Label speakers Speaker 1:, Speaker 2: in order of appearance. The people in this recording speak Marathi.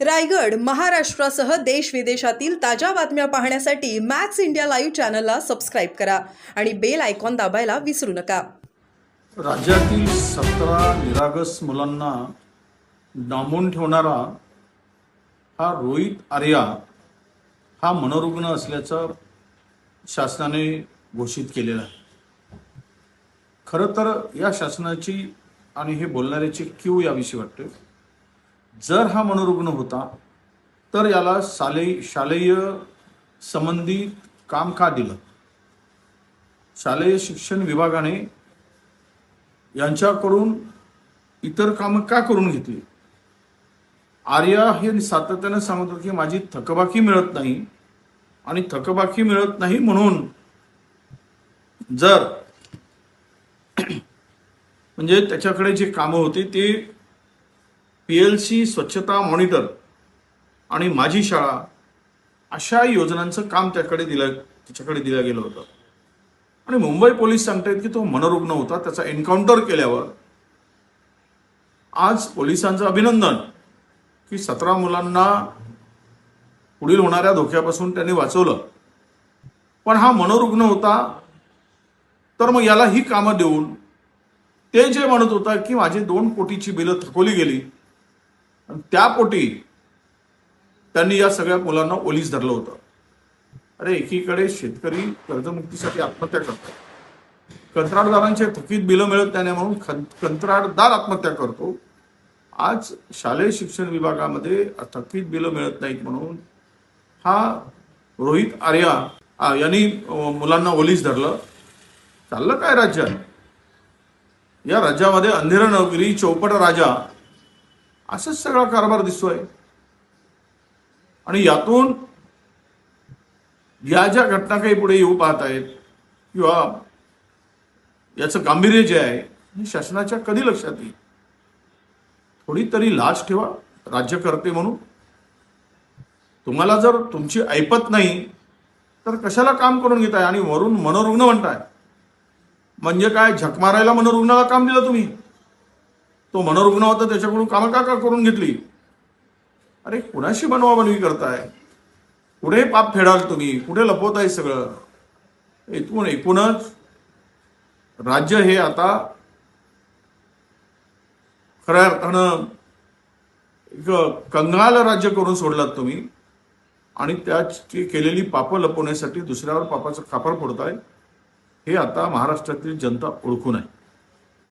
Speaker 1: रायगड महाराष्ट्रासह देश विदेशातील ताज्या बातम्या पाहण्यासाठी मॅक्स इंडिया लाईव्ह चॅनलला सबस्क्राईब करा आणि बेल आयकॉन दाबायला विसरू नका.
Speaker 2: राज्यातील सतरा निरागस मुलांना डांबून ठेवणारा हा रोहित आर्या हा मनोरुग्ण असल्याचं शासनाने घोषित केलेलं आहे. खरं तर या शासनाची आणि हे बोलणाऱ्याची क्यू याविषयी वाटते जर हा मनोरुग्ण होता तर याला शालेय शालेय संबंधित काम का दिलं? शालेय शिक्षण विभागाने यांच्याकडून इतर कामं का करून घेतली? आर्या हे सातत्यानं सांगत होते की माझी थकबाकी मिळत नाही आणि थकबाकी मिळत नाही म्हणून जर म्हणजे त्याच्याकडे जे कामं होती ते पी एल सी स्वच्छता मॉनिटर आणि माझी शाळा अशा योजनांचं काम त्याकडे दिलं त्याच्याकडे दिलं गेलं होतं. आणि मुंबई पोलीस सांगतायत की तो मनोरुग्ण होता त्याचा एन्काउंटर केल्यावर आज पोलिसांचं अभिनंदन की सतरा मुलांना पुढील होणाऱ्या धोक्यापासून त्यांनी वाचवलं. पण हा मनोरुग्ण होता तर मग याला ही कामं देऊन ते जे म्हणत होता की माझी दोन कोटीची बिलं थकवली गेली आणि त्या पोटी त्यांनी या सगळ्या मुलांना ओलीस धरलं होतं. अरे एकीकडे शेतकरी कर्जमुक्तीसाठी आत्महत्या करतात कंत्राटदारांचे थकीत बिलं मिळत नाही म्हणून कंत्राटदार आत्महत्या करतो. आज शालेय शिक्षण विभागामध्ये थकीत बिलं मिळत नाहीत म्हणून हा रोहित आर्या यांनी मुलांना ओलीस धरलं. चाललं काय राज्यात या राज्यामध्ये अंधेरा नगरी चौपट राजा असंच सगळा कारभार दिसतोय. आणि यातून या ज्या घटना काही पुढे येऊ पाहत आहेत किंवा याचं गांभीर्य जे आहे हे शासनाच्या कधी लक्षात येईल? थोडी तरी लाज ठेवा राज्यकर्ते म्हणून. तुम्हाला जर तुमची ऐपत नाही तर कशाला काम करून घेताय? आणि वरून मनोरुग्ण म्हणताय. म्हणजे काय झक मारायला मनोरुग्णाला काम दिलं तुम्ही? तो मनोरुग्ण होता त्याच्याकडून कामं का का करून घेतली. अरे कुणाशी बनवाबनवी करताय? कुठे पाप फेडाल तुम्ही? कुठे लपवताय सगळं? इथून एकूणच राज्य हे आता खऱ्या अर्थानं एक कंगाल राज्य करून सोडलात तुम्ही आणि त्याची केलेली पापं लपवण्यासाठी दुसऱ्यावर पापाचं खापर फोडताय हे आता महाराष्ट्रातील जनता ओळखून आहे